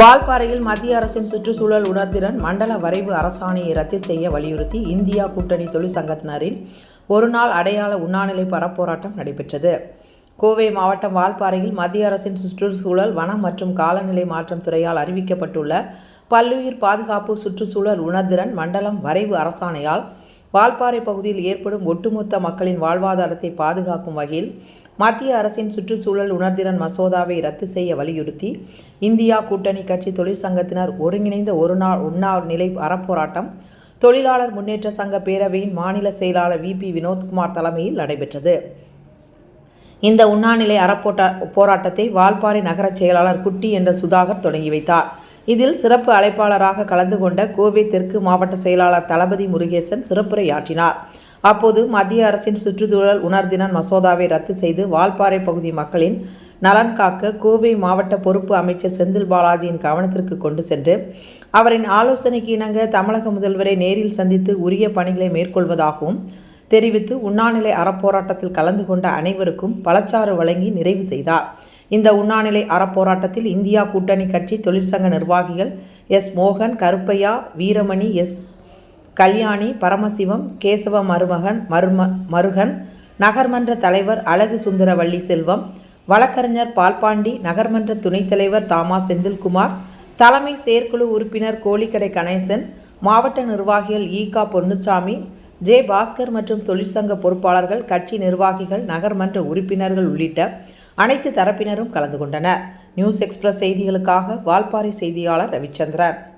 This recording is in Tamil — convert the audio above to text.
வால்பாறையில் மத்திய அரசின் சுற்றுச்சூழல் உணர்திறன் மண்டல வரைவு அரசாணையை ரத்து செய்ய வலியுறுத்தி இந்தியா கூட்டணி தொழிற்சங்கத்தினரின் ஒருநாள் அடையாள உண்ணாநிலை பரப்போராட்டம் நடைபெற்றது. கோவை மாவட்டம் வால்பாறையில் மத்திய அரசின் சுற்றுச்சூழல் வனம் மற்றும் காலநிலை மாற்றம் துறையால் அறிவிக்கப்பட்டுள்ள பல்லுயிர் பாதுகாப்பு சுற்றுச்சூழல் உணர்திறன் மண்டலம் வரைவு அரசாணையால் வால்பாறை பகுதியில் ஏற்படும் ஒட்டுமொத்த மக்களின் வாழ்வாதாரத்தை பாதுகாக்கும் வகையில் மத்திய அரசின் சுற்றுச்சூழல் உணர்திறன் மசோதாவை ரத்து செய்ய வலியுறுத்தி இந்தியா கூட்டணி கட்சி தொழிற்சங்கத்தினர் ஒருங்கிணைந்த ஒரு நாள் உண்ணா நிலை அறப்போராட்டம் தொழிலாளர் முன்னேற்ற சங்க பேரவையின் மாநில செயலாளர் வி. பி. வினோத்குமார் தலைமையில் நடைபெற்றது. இந்த உண்ணாநிலை அறப்போட்டா போராட்டத்தை வால்பாறை நகர செயலாளர் குட்டி என்ற சுதாகர் தொடங்கி வைத்தார். இதில் சிறப்பு அழைப்பாளராக கலந்து கொண்ட கோவை தெற்கு மாவட்ட செயலாளர் தளபதி முருகேசன் சிறப்புரையாற்றினார். அப்போது மத்திய அரசின் சுற்றுச்சூழல் உணர்தினன் மசோதாவை ரத்து செய்து வால்பாறை பகுதி மக்களின் நலன் காக்க கோவை மாவட்ட பொறுப்பு அமைச்சர் செந்தில் பாலாஜியின் கவனத்திற்கு கொண்டு சென்று அவரின் ஆலோசனைக்கு இணங்க தமிழக முதல்வரை நேரில் சந்தித்து உரிய பணிகளை மேற்கொள்வதாகவும் தெரிவித்து உண்ணாநிலை அறப்போராட்டத்தில் கலந்து கொண்ட அனைவருக்கும் பழச்சாறு வழங்கி நிறைவு செய்தார். இந்த உண்ணாநிலை அறப்போராட்டத்தில் இந்தியா கூட்டணி கட்சி தொழிற்சங்க நிர்வாகிகள் எஸ் மோகன் கருப்பையா வீரமணி எஸ் கல்யாணி பரமசிவம் கேசவ மருமகன் மரும மருகன் நகர்மன்ற தலைவர் அழகு சுந்தரவள்ளி செல்வம் வழக்கறிஞர் பால்பாண்டி நகர்மன்ற துணைத் தலைவர் தாமா செந்தில்குமார் தலைமை செயற்குழு உறுப்பினர் கோழிக்கடை கணேசன் மாவட்ட நிர்வாகிகள் ஈகா பொன்னுச்சாமி ஜே பாஸ்கர் மற்றும் தொழிற்சங்க பொறுப்பாளர்கள் கட்சி நிர்வாகிகள் நகர்மன்ற உறுப்பினர்கள் உள்ளிட்ட அனைத்து தரப்பினரும் கலந்து கொண்டனர். நியூஸ் எக்ஸ்பிரஸ் செய்திகளுக்காக வால்பாறை செய்தியாளர் ரவிச்சந்திரன்.